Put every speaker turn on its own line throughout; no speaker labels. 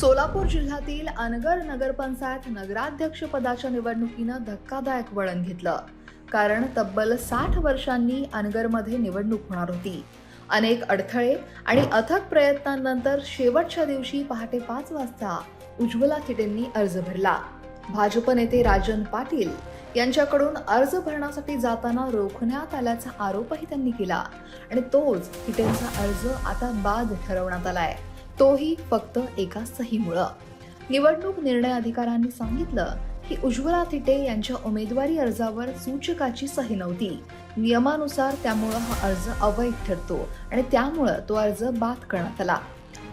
सोलापूर जिल्ह्यातील अनगर नगरपंचायत नगराध्यक्ष पदाच्या निवडणुकीनं धक्कादायक वळण घेतलं. कारण तब्बल साठ वर्षांनी अनगरमध्ये निवडणूक होणार होती. अनेक अडथळे आणि अथक प्रयत्नांनंतर शेवटच्या दिवशी पहाटे पाच वाजता उज्ज्वला थिटेंनी अर्ज भरला. भाजप नेते राजन पाटील यांच्याकडून अर्ज भरण्यासाठी जाताना रोखण्यात आल्याचा आरोपही त्यांनी केला आणि तोच थिटेंचा अर्ज आता बाद ठरवण्यात आलाय. तोही फक्त एका सहीमुळं. निवडणूक निर्णय अधिकाऱ्यांनी सांगितलं की उज्ज्वला थिटे यांच्या उमेदवारी अर्जावर सूचकाची सही नव्हती. नियमानुसार त्यामुळं हा अर्ज अवैध ठरतो आणि त्यामुळं तो अर्ज बाद करण्यात आला.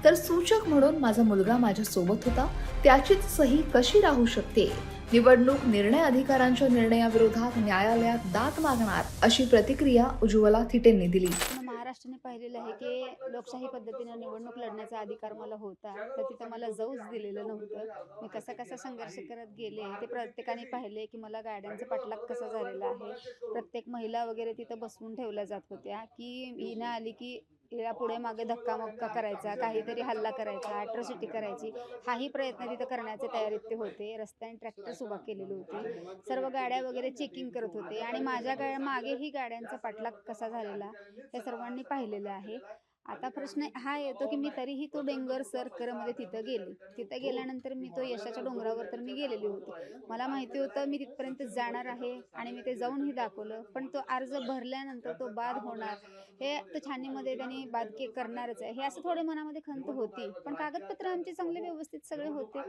तर सूचक म्हणून माझा मुलगा माझ्या सोबत होता. त्याचीच सही कशी राहू शकते? निवडणूक निर्णय अधिकाऱ्यांच्या निर्णयाविरोधात न्यायालयात दाद मागणार अशी प्रतिक्रिया उज्ज्वला थिटेंनी दिली.
महाराष्ट्राने पाहिलेलं आहे की लोकशाही पद्धतीने निवडणूक लढण्याचा अधिकार मला होता तर तिथं मला जाऊच दिलेलं नव्हतं. मी कसा कसा संघर्ष करत गेले ते प्रत्येकाने पाहिले की मला गाड्यांचा पाठलाग कसा झालेला आहे. प्रत्येक महिला वगैरे तिथं बसवून ठेवल्या जात होत्या की ही ना आली की हिला पुढे मागे धक्का मक्का करायचा काहीतरी हल्ला करायचा अॅट्रॉसिटी करायची हाही प्रयत्न तिथं करण्याचे तयारीत ते होते. रस्त्याने ट्रॅक्टर्स उभा केलेले होते. सर्व गाड्या वगैरे चेकिंग करत होते. आणि माझ्या गाड्या मागेही गाड्यांचा पाठलाग कसा झालेला हे सर्वांनी पाहिलेलं आहे. आता प्रश्न हा येतो की मी तरीही तो डोंगर सर करमध्ये तिथं गेले. तिथं गेल्यानंतर मी तो यशाच्या डोंगरावर तर मी गेलेली होती. मला माहिती होतं मी तिथपर्यंत जाणार आहे आणि मी ते जाऊनही दाखवलं. पण तो अर्ज भरल्यानंतर तो बाद होणार. हे तो छाननीमध्ये त्यांनी बाद के करणारच आहे. हे असं थोडे मनामध्ये खंत होती. पण कागदपत्र आमचे चांगले व्यवस्थित सगळे होते.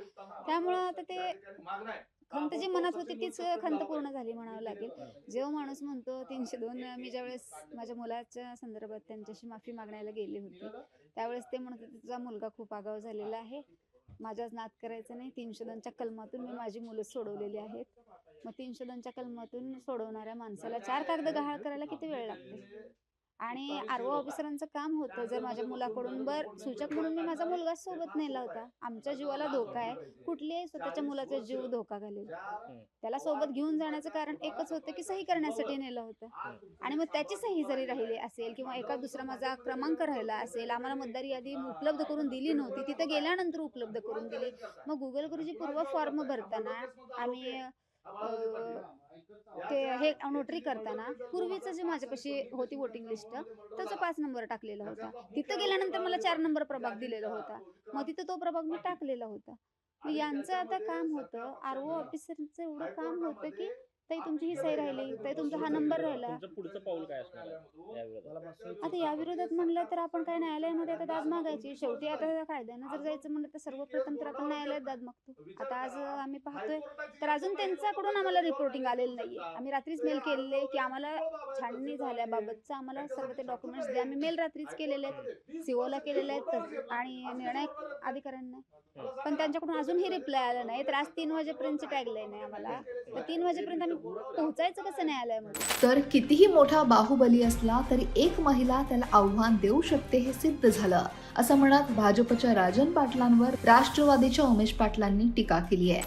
त्यामुळं आता ते खंत जी मनात होती तीच खंत पूर्ण झाली म्हणावं लागेल. जेव्हा माणूस म्हणतो तीनशे दोन मी ज्यावेळेस माझ्या मुलाच्या संदर्भात त्यांच्याशी माफी मागण्याला गेली होती त्यावेळेस ते म्हणत होते तुझा मुलगा खूप आगाव झालेला आहे. माझ्याच नाद करायचं नाही. तीनशे दोनच्या कलमातून मी माझी मुलं सोडवलेली आहेत. मग तीनशे दोनच्या कलमातून सोडवणाऱ्या माणसाला चार कागद गहाळ करायला किती वेळ लागते? आणि आरओ ऑफिसरांचं काम होतं. जर माझ्या मुलाकडून बर सूचक म्हणून मी माझा मुलगा सोबत नेला होता. आमच्या जीवाला धोका आहे. कुठल्याही स्वतःच्या मुलाचा जीव धोका घालेल. त्याला सोबत घेऊन जाण्याचं कारण एकच होतं की सही करण्यासाठी नेलं होतं. आणि मग त्याची सही जरी राहिली असेल किंवा एका दुसरा माझा क्रमांक राहिला असेल आम्हाला मतदार यादी उपलब्ध करून दिली नव्हती तिथं गेल्यानंतर उपलब्ध करून दिली. मग गुगल गुरुजी पूर्व फॉर्म भरताना आम्ही ते हे नोटरी करताना पूर्वीचं जे माझ्यापाशी होती वोटिंग लिस्ट त्याचा पाच नंबर टाकलेला होता. तिथं गेल्यानंतर मला चार नंबर प्रभाग दिलेला होता. मग तिथं तो प्रभाग मी टाकलेला होता. यांचं आता काम होतं. आर ओ ऑफिसरचं एवढं काम होतं की ताई तुमची ही सही राहिली. ताई तुमचा हा नंबर राहिला.
तुमचं पुढचं पाऊल काय असणार आहे? या विरोधात?
आता या विरोधात म्हणलं तर आपण काय न्यायालयामध्ये आता दाद मागायची. शेवटी आता कायद्यानं जर जायचं म्हणलं तर सर्वप्रथम तर आपण न्यायालयात दाद मागतो. आता आज आम्ही पाहतोय तर अजून त्यांच्याकडून आम्हाला रिपोर्टिंग आलेलं नाहीये. आम्ही रात्रीच मेल केलेले की आम्हाला छाननी झाल्याबाबतचं आम्हाला सर्व ते डॉक्युमेंट्स द्या. आम्ही मेल रात्रीच केलेले आहेत. सीओला केलेले आहेत आणि निर्णय अधिकाऱ्यांना. पण त्यांच्याकडून अजूनही रिप्लाय आला नाही. तर आज तीन वाजेपर्यंतची टॅगलाईन आहे आम्हाला. तर तीन वाजेपर्यंत आम्ही पोहोचायचं कसं न्यायालयामध्ये
तर कितीही मोठा बाहुबली असला तरी एक महिला त्याला आव्हान देऊ शकते हे सिद्ध झालं. असं म्हणत भाजपच्या राजन पाटलांवर राष्ट्रवादीच्या उमेश पाटलांनी टीका केली आहे.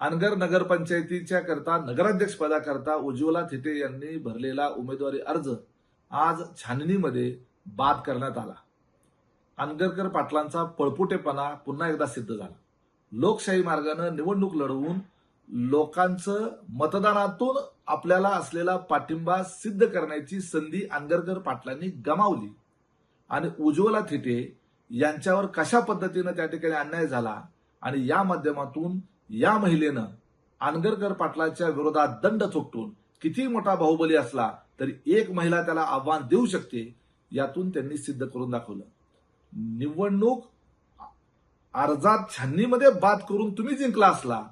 अनगर नगरपंचायतीच्या करता नगराध्यक्ष पदाकरता उज्ज्वला थिटे यांनी भरलेला उमेदवारी अर्ज आज छाननीमध्ये बाद करण्यात आला. अनगरकर पाटलांचा पळपुटेपणा पुन्हा एकदा सिद्ध झाला. लोकशाही मार्गानं निवडणूक लढवून लोकांचं मतदानातून आपल्याला असलेला पाठिंबा सिद्ध करण्याची संधी अंगरकर पाटलांनी गमावली. आणि उज्ज्वला थिटे यांच्यावर कशा पद्धतीनं त्या ठिकाणी अन्याय झाला आणि या माध्यमातून या महिलेनं अनगरकर पाटलाच्या विरोधात दंड थोपटून किती मोठा बाहुबली असला तरी एक महिला त्याला आव्हान देऊ शकते यातून त्यांनी सिद्ध करून दाखवलं. निवडणूक अर्जात छाननीमध्ये बाद करून तुम्ही जिंकला असला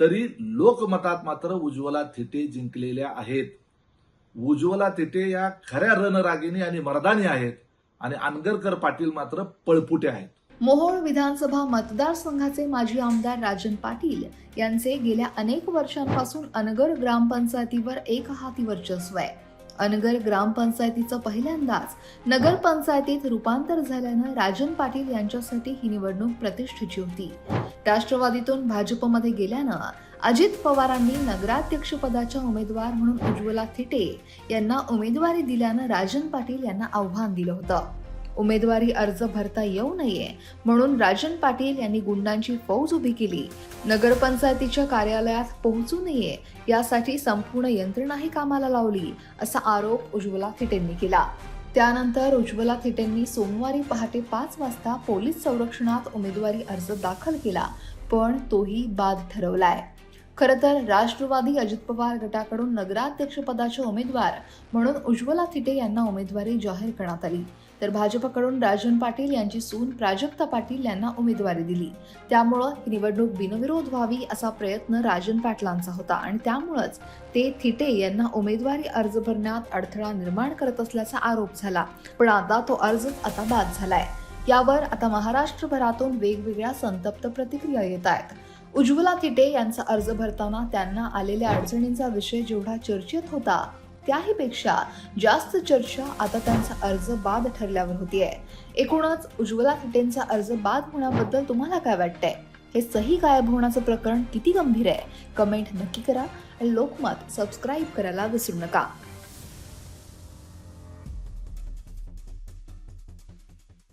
तरी लोकमतात मात्र उज्ज्वला थिटे जिंकलेल्या आहेत. उज्ज्वला थिटे या खऱ्या रणरागिणी आणि मर्दानी आहेत आणि अनगरकर पाटील मात्र पळपुटे आहेत.
मोहोळ विधानसभा मतदारसंघाचे माजी आमदार राजन पाटील यांचे गेल्या अनेक वर्षांपासून अनगर ग्रामपंचायतीवर एक हाती वर्चस्व आहे. अनगर ग्रामपंचायतीचं पहिल्यांदाच नगरपंचायतीत रूपांतर झाल्यानं राजन पाटील यांच्यासाठी ही निवडणूक प्रतिष्ठेची होती. राष्ट्रवादीतून भाजपमध्ये गेल्यानं अजित पवारांनी नगराध्यक्षपदाच्या उमेदवार म्हणून उज्ज्वला थिटे यांना उमेदवारी दिल्यानं राजन पाटील यांना आव्हान दिलं होतं. उमेदवारी अर्ज भरता येऊ नये म्हणून राजन पाटील यांनी गुंडांची फौज उभी केली. नगरपंचायतीच्या कार्यालयात पोहोचू नये यासाठी संपूर्ण यंत्रणाही कामाला लावली असा आरोप उज्ज्वला थिटेंनी केला. त्यानंतर उज्ज्वला थिटेंनी सोमवारी पहाटे पाच वाजता पोलीस संरक्षणात उमेदवारी अर्ज दाखल केला पण तोही बाद ठरवलाय. खरं तर राष्ट्रवादी अजित पवार गटाकडून नगराध्यक्षपदाचे उमेदवार म्हणून उज्ज्वला थिटे यांना उमेदवारी जाहीर करण्यात आली. तर भाजपकडून राजन पाटील यांची सून प्राजक्ता पाटील यांना उमेदवारी दिली. त्यामुळं ही निवडणूक बिनविरोध व्हावी असा प्रयत्न राजन पाटलांचा होता आणि त्यामुळंच ते थिटे यांना उमेदवारी अर्ज भरण्यात अडथळा निर्माण करत असल्याचा आरोप झाला. पण आता तो अर्ज आता बाद झालाय. यावर आता महाराष्ट्रभरातून वेगवेगळ्या संतप्त प्रतिक्रिया येत आहेत. उज्ज्वला तिटे यांचा अर्ज भरताना त्यांना आलेल्या अडचणींचा विषय जेवढा चर्चेत होता त्याहीपेक्षा जास्त चर्चा आता त्यांचा अर्ज बाद ठरल्यावर होतीये. एकूणच उज्ज्वला थिटेंचा अर्ज बाद होण्याबद्दल तुम्हाला काय वाटतंय? हे सही गायब होण्याचं प्रकरण किती गंभीर आहे? कमेंट नक्की करा. आणि लोकमत सबस्क्राईब करायला विसरू नका.